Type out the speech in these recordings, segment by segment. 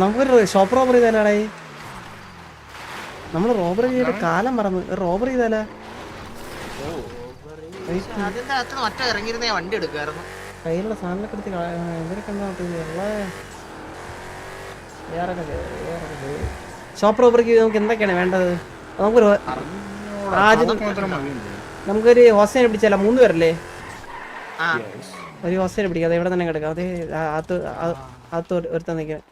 നമുക്കൊരു shop robbery ചെയ്താലാടേ. നമ്മൾ robbery ചെയ്തിട്ട് കാലം മറന്നു. റോബറി ചെയ്താലാ? കയ്യിലുള്ള സാധനങ്ങളൊക്കെ എടുത്ത് എന്തൊക്കെ ഷോപ്പ് റോബറിക്ക് നമുക്ക് എന്തൊക്കെയാണ് വേണ്ടത്? നമുക്കൊരു ആദ്യം നമുക്കൊരു ഹോസ്റ്റലിനെ പിടിച്ചാലോ? മൂന്ന് പേരല്ലേ? ഒരു ഹോസ്റ്റൽ പിടിക്കാം അത് എവിടെ തന്നെ കിടക്കാം. അതേ അത് ആ- അകത്ത് ഒരു- ഒരുത്തൻ നിൽക്കാം.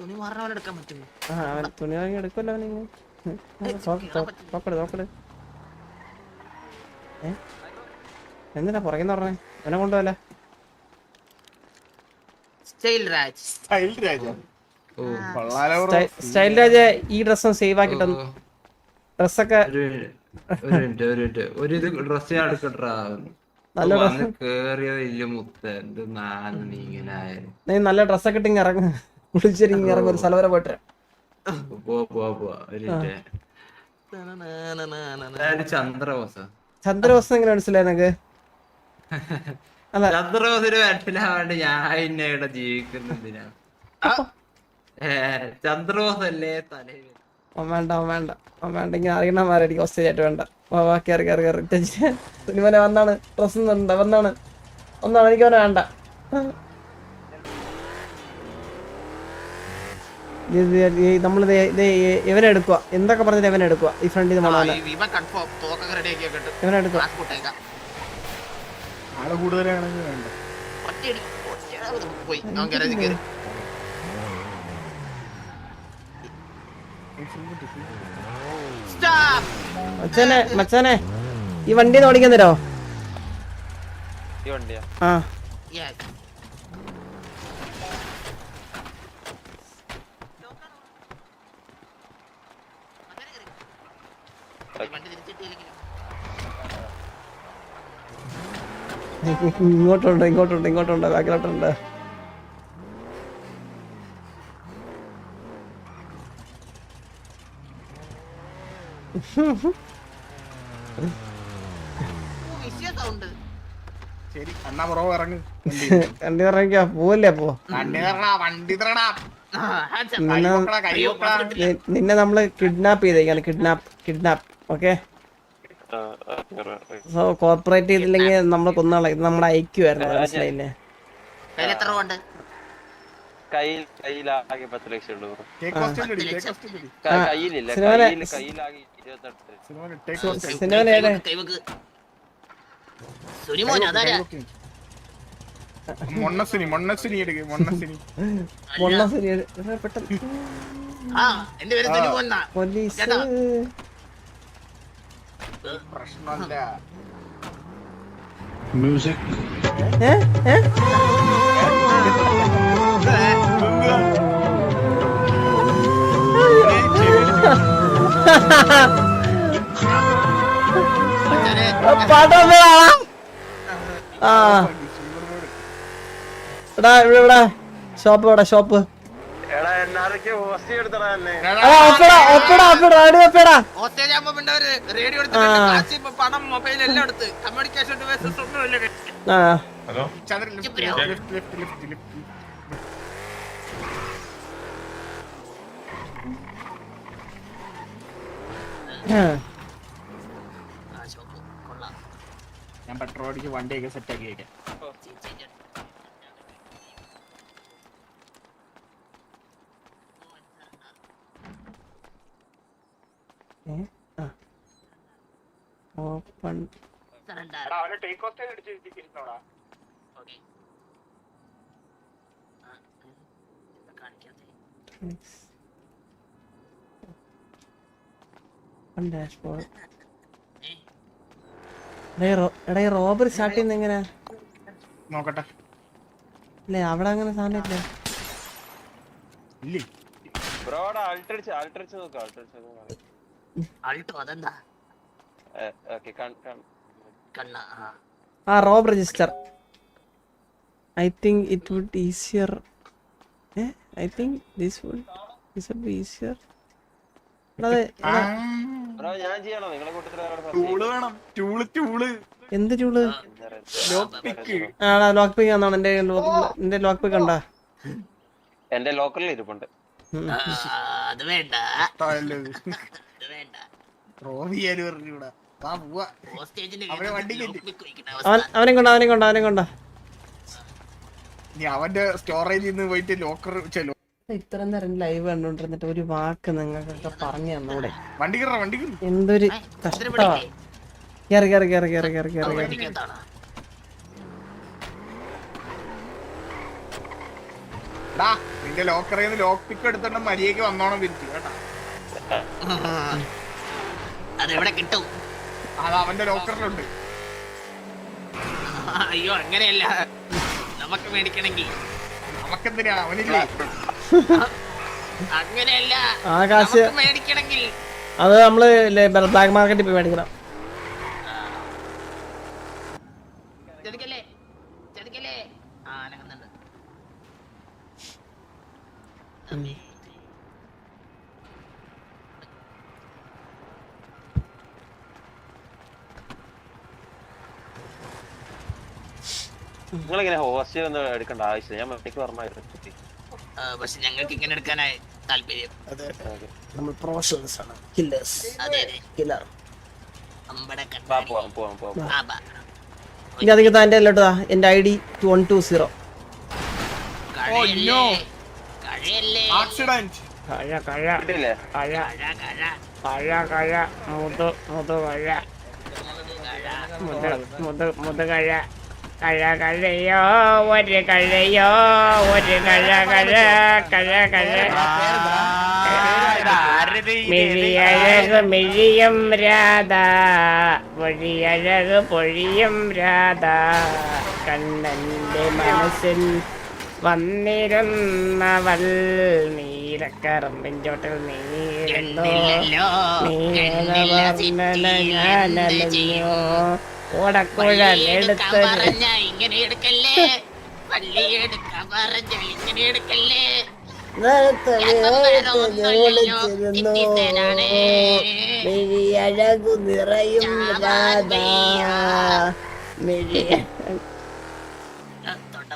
തുണി മാറണ പോലെ എടുക്കാൻ പറ്റുമോ? ആ അവൻ തുണി വാങ്ങി എടുക്കുമല്ലോ അവനിങ്ങനെ നോക്കട് നോക്കട് ഏ എന്തിനാ പുറകെന്ന് പറഞ്ഞേ? എന്നെ കൊണ്ടുപോകല്ലേ സ്റ്റൈൽ രാജ്. സ്റ്റൈൽ രാജ. കൊള്ളാലോ സ്റ്റൈൽ രാജ ഈ ഡ്രസ്സും സേവ് ആക്കിട്ട് ഡ്രസ്സൊക്കെ ഒരു ഒരു മിനിറ്റ് ഒരു മിനിറ്റ്. ഒരു ഇത് ഡ്രസ് ഞാൻ എടുക്കട്ടാ നല്ല നീ നല്ല ഡ്രസ്സൊക്കെ ഇട്ടിങ് ഇറങ്ങ. കുളിച്ചിരിങ്ങി ഇറങ്ങും. ഒരു സ്ഥലം വരെ പോയിട്ട് ചന്ദ്രവസം എങ്ങനെ മനസ്സിലായി നിനക്ക്? ചന്ദ്രബോസിന് മനസ്സിലാവാണ്ട് ഞാൻ ഇന്ന ഇവിടെ ജീവിക്കുന്നതിനാ ചന്ദ്രോസ് ചന്ദ്രബോസ് അല്ലേ തലയിൽ? വേണ്ട വേണ്ട. വേണ്ട. ഇങ്ങനെ അറിയണമാരടിക്കും ഹോസ്റ്റേജ് ആയിട്ട് വേണ്ട. വാ വാ കയറി കയറി കയറി സിനിമനെ വന്നാണ്. ഡ്രസ് ഉണ്ട് വന്നാണ്. ഒന്നാണ് എനിക്ക് അവനെ വേണ്ട. നമ്മൾ ഇവനെ എടുക്കുക എന്തൊക്കെ പറഞ്ഞിട്ട് ഇവനെ എടുക്കുക ഈ ഫ്രണ്ടിൽ നിന്ന് വെക്കട്ടെ ഇവനെ എടുക്കുക ആൾ കൂടുതലാണെങ്കിൽ വേണ്ട. പോയി. അവൻ ഗാരേജിൽ കയറി സ്റ്റോപ്പ് മച്ചാനെ മച്ചാനെ ഈ വണ്ടി ഒന്ന് ഓടിക്കാൻ തരോ? ആ. ഇങ്ങോട്ടുണ്ട് ഇങ്ങോട്ടുണ്ട് ഇങ്ങോട്ടുണ്ട് ബാക്കിലോട്ടുണ്ട്. വണ്ടി. ഇറങ്ങിക്കാ? പോവല്ലേ അപ്പോ? നിന്നെ നമ്മൾ kidnap ചെയ്തേക്കാണ് kidnap kidnap okay so cooperate ചെയ്തില്ലെങ്കിൽ നമ്മളെ കൊന്നാളെ. ഇത് നമ്മുടെ ഐക്യമായിരുന്നു മനസ്സിലായില്ലേ? കയ്യിൽ കയ്യിലാകെ പത്ത് ലക്ഷം ഉള്ളൂ കയ്യിലില്ല. കയ്യിൽ കയ്യിലാകെ ഇരുപത്തെട്ട്. മൊണ്ണസുനി മൊണ്ണസുനി എടുക്ക് മൊണ്ണസുനി ശരി പെട്ടെന്ന് ആ എന്റെ പേര് പോലീസ്. ചേട്ടാ. മ്യൂസിക് ഏ? ഏ? മച്ചാനെ, ആ, പടം വേണം. ആ എടാ ഇവിടെ ഇവിടെ. ഷോപ്പ് ഇവിടെ ഷോപ്പ്. ഹലോ? എന്നാരൊക്കെ ഞാൻ പെട്രോൾ അടിച്ച് വണ്ടിയൊക്കെ സെറ്റ് ആക്കി വയ്ക്കാം. ഓപ്പൺ അവനെ ടേക്ക് ഹോസ്റ്റേജ് അടിച്ചിരിക്കുന്നോടാ ഓക്കെ. കാണിക്കാതെ ഡാഷ്ബോർഡ് എടാ ഈ റോബറി സ്റ്റാർട്ട് ചെയ്യുന്ന എങ്ങനെ നോക്കട്ടെ. ഇല്ലേ അവിടെ അങ്ങനെ സാധനം ഇല്ലേ? ഇല്ലേ? ബ്രോടെ ആൾട്ടടിച്ച് ആൾട്ടടിച്ച് നോക്ക് ആൾട്ടടിച്ച് നോക്ക്. അൾട്ടോ അതെന്താ? ഓക്കേ കണ്ണ ആ. ആ rob register I think it would easier I think this would this would be easier അതെ ടൂൾ വേണം. ടൂൾ ടൂൾ എന്ത് ചൂൾ ആടാ ലോക്ക് പിക്ക് ആണോ എന്റെ എന്റെ ലോക്ക് പിക്ക് ഉണ്ടാ എന്റെ ലോക്കറിൽ ഇരിപ്പുണ്ട്. അത് വേണ്ട. അവനെ കൊണ്ട അവനെ കൊണ്ട അവനെ കൊണ്ട? അവന്റെ സ്റ്റോറേജിൽ നിന്ന് പോയിട്ട് ലോക്കർ ചെല്ലോ ഇത്ര നേരം ലൈവ് കണ്ടോണ്ടിരുന്നിട്ട് ഒരു വാക്ക് നിങ്ങൾക്കൊക്കെ പറഞ്ഞു തന്നൂടെ? എന്തൊരു ഏ, ഇതിന് കഷ്ടമാ പിടിക്കേ? കേറി കേറി കേറി കേറി കേറി കേറി കേറി. ഡാ നിന്റെ ലോക്കറിൽ നിന്ന് ലോക്ക് പിക്ക് എടുത്തോണ്ട് മര്യാദയ്ക്ക് വന്നോണം കേട്ടാ. അതെവിടെ കിട്ടും? അത് അവന്റെ ലോക്കറിലുണ്ട് അയ്യോ അങ്ങനെയല്ല. നമുക്ക് മേടിക്കണമെങ്കിൽ. നമുക്കെന്തിനാ അവനില്ലേ? അങ്ങനെയല്ല. ആ കാശ്. മേടിക്കണമെങ്കിൽ. അത് നമ്മൾ ബ്ലാക്ക് മാർക്കറ്റിൽ പോയി മേടിക്കണം. നിങ്ങളിങ്ങനെ ഹോസ്റ്റൽ ഒന്നും എടുക്കേണ്ട ആവശ്യമില്ല. ഞാൻ മറ്റേക്ക് പറഞ്ഞായിരുന്നു പക്ഷെ ഞങ്ങൾക്ക് ഇങ്ങനെ എടുക്കാനായി താല്പര്യം. നമ്മൾ പ്രൊഫഷണൽസ് ആണ്. കില്ലേഴ്സ് അതെ അതെ. കില്ലർ അമ്പട വാ കണ്ണാടി പോവാം പോവാം പോവാം. ആ, ബാ. ഇനി അധികം താന്റെ അല്ലോട്ടാ എന്റെ I D one two zero. കഴയല്ലേ? no. കഴയല്ലേ? ആക്സിഡന്റ് കഴ കഴ. കിട്ടില്ലേ കഴ. കഴ കഴ. കഴ കഴ. മുതു മുതു കഴ. മുത മുതു മുതു കഴ. കഴ കഴയോ ഒരു കഴയോ ഒരു കഴ കഴ കഴ കഴ മിഴിയഴക് മിഴിയും രാധ പൊഴിയഴക് പൊഴിയും രാധ. കണ്ണന്റെ മനസ്സിൽ വന്നിരുന്നവൾ നീലക്കറമ്പിൻ നീരുന്നോ നീരുന്നു കണ്ടില്ലല്ലോ കണ്ടില്ല പറഞ്ഞ ഇങ്ങനെ എടുക്കല്ലേ? പള്ളി എടുക്കാൻ പറഞ്ഞ ഇങ്ങനെ എടുക്കല്ലേ? മിഴിയഴകു നിറയും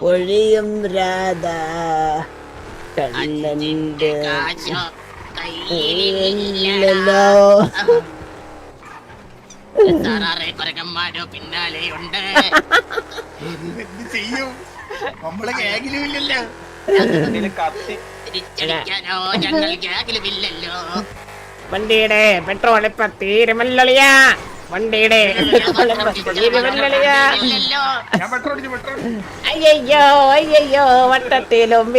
പൊഴിയും രാധ. കണ്ണന്റെ കാശോ കയ്യിലില്ല പിന്നാലെയുണ്ട് ചെയ്യും? നമ്മളെ ഞങ്ങൾ വണ്ടിയുടെ പെട്രോൾ ഇപ്പൊ തീരുമല്ലിയാ വണ്ടിയുടെ അയ്യോ അയ്യോ വട്ടത്തിലും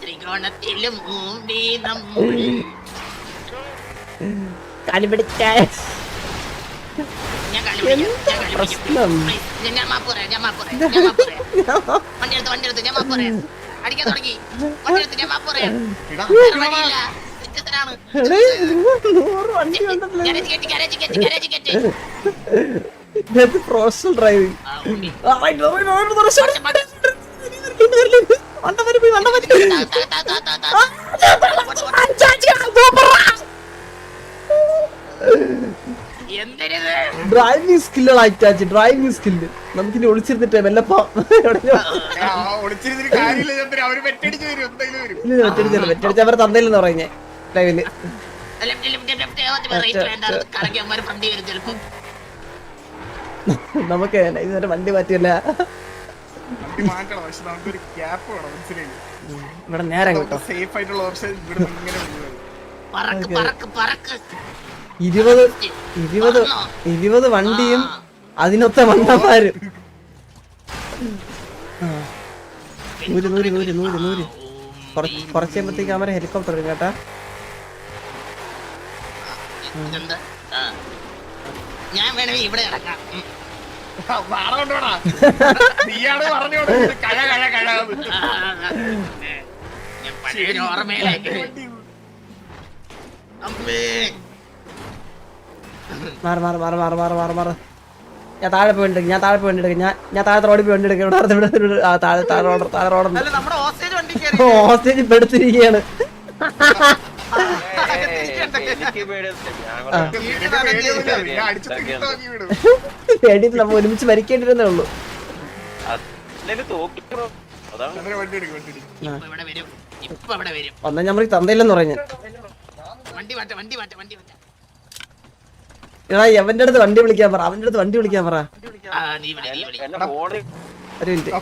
ത്രികോണത്തിലും മൂടി നമ്മൾ കലിപിടിച്ച ഞാൻ കളി പിടിക്കും, ഞാൻ കളി പിടിക്കും. പ്രശ്നം? നൂറ് വണ്ടി ഇത് പ്രൊഫഷണൽ ഡ്രൈവിംഗ് ആ, ഉണ്ണി. വണ്ട വരി പോയി വണ്ട വരി താ, താ, താ, താ, താ, താ. എന്തിനിത് ഡ്രൈവിംഗ് സ്കില്ലുകൾ അറ്റാച്ച് ഡ്രൈവിംഗ് സ്കില്ല് നമുക്കിനി ഒളിച്ചിരുന്നിട്ട് വല്ലപ്പോ ഒളിച്ചിരുന്നിട്ട് വെറ്റടിച്ചല്ലോ വെറ്റടിച്ച് അവരെ തന്നില്ലെന്ന് പറഞ്ഞേ ലൈവിൽ. വരും നമുക്ക് ഇതുവരെ വണ്ടി മാറ്റിയല്ല. ഇവിടെ നേരം കേട്ടോ സേഫ് ആയിട്ടുള്ള ഓപ്ഷൻ ഇവിടെ നിന്ന് ഇങ്ങനെ പറക്ക് പറക്ക് പറക്ക്. ഇരുപത് ഇരുപത് ഇരുപത് വണ്ടിയും അതിനൊത്ത മണ്ണന്മാരും നൂറ് നൂറ് നൂറ് നൂറ് നൂറ് കുറച്ച് കുറച്ച് കഴിയുമ്പത്തേക്ക് അവരെ ഹെലികോപ്റ്റർ വരും കേട്ടാ. ഞാൻ വേണമെങ്കിൽ ഇവിടെ ഉം. നാളെ മാറ് മാറി മാറി മാറി മാറി മാറി മാറി. ഞാൻ താഴെ പോയി എടുക്കും ഞാൻ താഴെ പോയി എടുക്കും. ഞാൻ ഞാൻ താഴെ റോഡിൽ പോയി എടുക്കും. ഇവിടെ അടുത്ത് ഇവിടെ ഇവിടെ ആ താഴെ താഴെ റോഡ് താഴെ റോഡ് അല്ല നമ്മുടെ ഹോസ്റ്റേജ് വണ്ടി കേറി ഹോസ്റ്റേജ് ഇപ്പൊ എടുത്തിരിക്കുകയാണ് വേണ്ടിയിട്ട് നമ്മൾ ഒരുമിച്ച് മരിക്കേണ്ടിരുന്നേ ഉള്ളൂ. അത്- അല്ലെങ്കിൽ തോക്കിക്കോ. അതാണ് വണ്ടി എടുക്കും ഇപ്പൊ ഇവിടെ വരും. ഇപ്പൊ ഇവിടെ വരും. ഒന്നാം ഞമ്മക്ക് തന്തയില്ലെന്ന് പറഞ്ഞു വണ്ടി മാറ്റ വണ്ടി മാറ്റ വണ്ടി മാറ്റ. എടാ എവന്റെ അടുത്ത് വണ്ടി വിളിക്കാൻ പറ അവന്റെ അടുത്ത് വണ്ടി വിളിക്കാൻ പറ. ഒരു മിനിറ്റ്.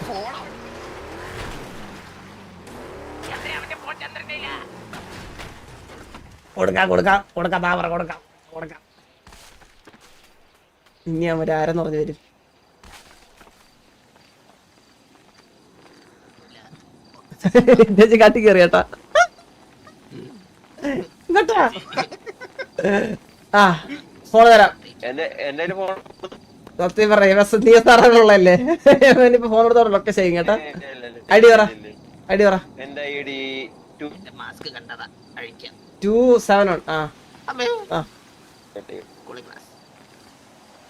കൊടുക്കാം കൊടുക്കാം കൊടുക്കാം താ പറ കൊടുക്കാം കൊടുക്കാം. ഇനി അവരാരെന്ന് പറഞ്ഞു വരും കാട്ടി കയറി കേട്ടാ. ഇങ്ങോട്ടാ ആ. ഫോൺ തരാം. സത്യം പറയാം ബസ് നീ സാറുള്ളല്ലേ ഇപ്പൊ ഫോൺ എടുത്തോടെ ലൊക്കേഷൻ ചെയ്യും കേട്ടാ. ഐഡി പറ ഐഡി പറ. ടു സെവൻ വൺ ആ.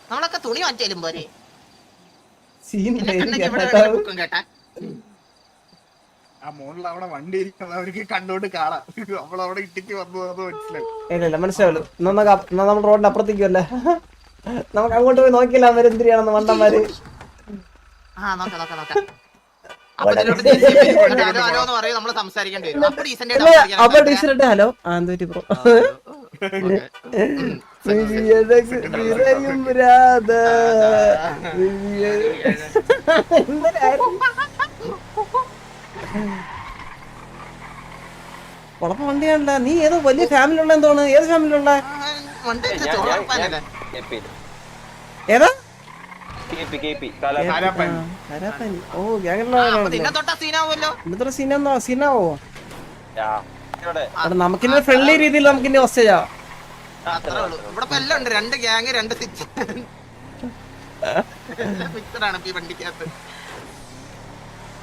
നമ്മളൊക്കെ തുണി മാറ്റിയാലും പോരെ. സീൻ കേട്ടാ. ആ മോളിൽ അവിടെ വണ്ടി ഇരിക്കുന്നത് അവർക്ക് കണ്ടോണ്ട് കാണാം. നമ്മൾ അവിടെ ഇട്ടിക്ക് വന്നു അത് മനസ്സിലായി? ഇല്ല ഇല്ല മനസ്സിലാവല്ലോ നമ്മൾ റോഡിന്റെ അപ്പുറത്തേക്ക് വല്ലേ നമുക്ക് അങ്ങോട്ട് പോയി നോക്കില്ല അവരെന്തിരിയാണെന്ന് മണ്ടന്മാര്? ആ നോക്കാം നോക്കാം നോക്കാം. അപ്പൊ വരും. ഹലോ? ആ എന്ത് ബ്രോ? രാധ കുഴപ്പ വണ്ടിയാണല്ല നീ ഏതോ വലിയ ഫാമിലി ഉള്ള എന്തോന്ന് ഏത്? ഫാമിലി ഉള്ള? ഏതാ. ഓ സീനാവുമല്ലോ. സീനാന്നോ സീനാവോ? നമുക്കിന്നെ ഫ്രണ്ട്ലി രീതിയിൽ എല്ലാം ഉണ്ട്. രണ്ട് ഗ്യാങ് രണ്ട് സിറ്റ് ആണ് ഈ വണ്ടിക്കകത്ത്.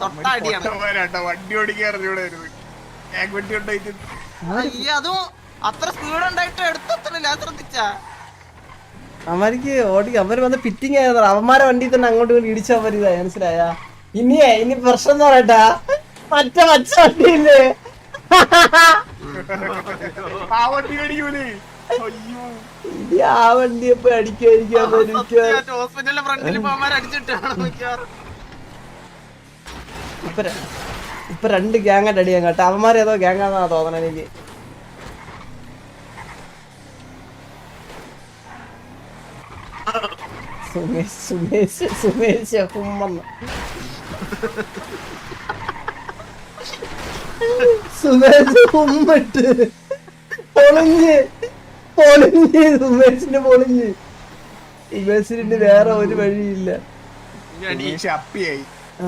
തൊട്ടടിയാണ് വണ്ടി ഓടിക്കാൻ വണ്ടി ഉണ്ടായിട്ട് അയ്യ അതും അത്ര സ്പീഡ് ഉണ്ടായിട്ട് ശ്രദ്ധിച്ചാ. അവർക്ക് ഓടി അവർ വന്ന് ഫിറ്റിംഗ് ആയിരുന്നു. അവന്മാരെ വണ്ടി തന്നെ അങ്ങോട്ട് ഇങ്ങോട്ട് ഇടിച്ചാ ഇതായി മനസ്സിലായ? ഇനിയേ ഇനി പ്രശ്നം എന്ന് പറയട്ടാ. മറ്റേ മച്ച വണ്ടിയില്ലേ? ആ വണ്ടി അടിക്കൂലേ? ആ വണ്ടി എപ്പോ അടിക്കാതിരിക്കാൻ ഇപ്പൊ ഇപ്പൊ രണ്ട് ഗ്യാങ്ങായിട്ട് അടിയാൻ കേട്ടോ. അവന്മാർ ഏതോ ഗ്യാങ്ങാന്നാ തോന്നണ എനിക്ക്. സുമേഷ് സുമേഷ് സുമേഷ് ഹുമ്മെന്ന് സുമേഷ് ഹുമ്മിട്ട് പൊളിഞ്ഞ്. പൊളിഞ്ഞ് സുമേഷിന് പൊളിഞ്ഞ്. സുമേഷിന് വേറെ ഒരു വഴിയില്ല. അപ്പിയായി. ആ.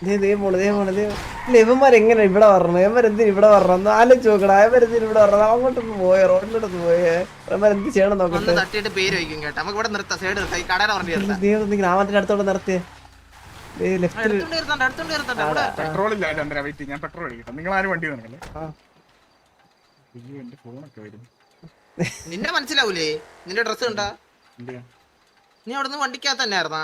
അവൻ എങ്ങനെ ഇവിടെ വരണം? ഇവന്മാരെന്തിന് ഇവിടെ വരണം? ആലോചിച്ച് നോക്കടാ. ഇവരെന്തിന് ഇവിടെ വരണം? അങ്ങോട്ട് പോയേ? റോഡിലോട്ട് പോയേ? ഇവന്മാരെന്ത് ചെയ്യണം നോക്കട്ടെ? തട്ടിയിട്ട് പേര് വയ്ക്കും കേട്ടോ. നമുക്ക് ഇവിടെ നിർത്താം. സൈഡ് നിർത്താം. ഈ കടയുടെ പറഞ്ഞു നിർത്താം. ദേ ഒന്ന് ഗ്രാമത്തിന്റെ അടുത്തോട്ട് നിർത്തിയേ പെട്രോൾ ഇല്ല ചന്ദ്ര. വെയിറ്റ് ഞാൻ പെട്രോൾ അടിക്കട്ടെ. നിങ്ങൾ ആരും വണ്ടി നടക്കല്ലേ ആ. അയ്യോ എന്റെ ഫോണൊക്കെ വരുന്നു നിന്നെ മനസ്സിലാവൂലേ? നിന്റെ ഡ്രസ് കണ്ടാ? നീ അവിടെ നിന്ന് വണ്ടിക്കകത്ത് തന്നെ ആയിരുന്നാ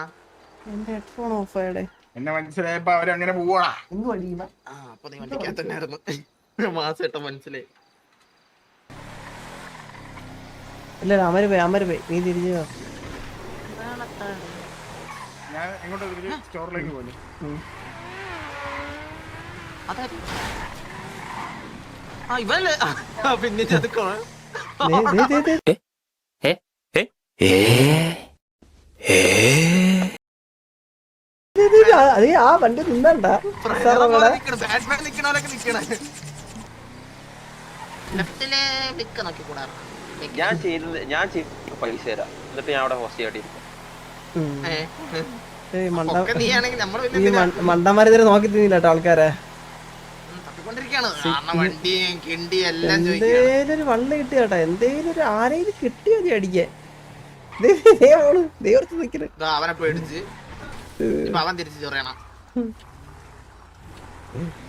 എന്റെ ഹെഡ്ഫോൺ ഓഫ് ആയടെ. എന്നെ മനസ്സിലായപ്പോ അവരങ്ങനെ പോവാ. വഴിയുക ആ അപ്പൊ നീ തന്നെ ആയിരുന്നു മനസ്സിലായി. ഇല്ല അമര് പോയി അമര് പോയി. നീ തിരിഞ്ഞു വാ. ഞാൻ എങ്ങോട്ട് സ്റ്റോറിലേക്ക് പോലെ ഇവല്ലേ പിന്നെ ഇത് അതേ ആ വണ്ടി നിന്നണ്ട. ഞാൻ ചെയ്തത് ഞാൻ ചെയ്ത പൈസ തരാം. എന്നിട്ട് ഞാൻ അവിടെ ഹോസ്റ്റ് ചെയ്യട്ടെ ഉം. ഏയ് മണ്ട ഒക്കെ നീയാണെങ്കിൽ നമ്മൾ പിന്നെ ഈ മണ്ട- ഇതുവരെ നോക്കി തിന്നില്ല കേട്ടോ ആൾക്കാരെ. ഉം, തപ്പിക്കൊണ്ടിരിക്കാണ് കാരണം വണ്ടിയും എല്ലാം ചോദിക്കുക എന്തേലും ഒരു വള്ളി കിട്ടിയ കേട്ടോ. എന്തേലും ഒരു ആരെയും കിട്ടിയോ നീ അടിക്കാൻ? ദേ, ദേ അവൾ ദേ ഓർത്ത് നിക്കണ് അവനെ പേടിച്ച്. അവൻ തിരിച്ചു ചൊറിയണം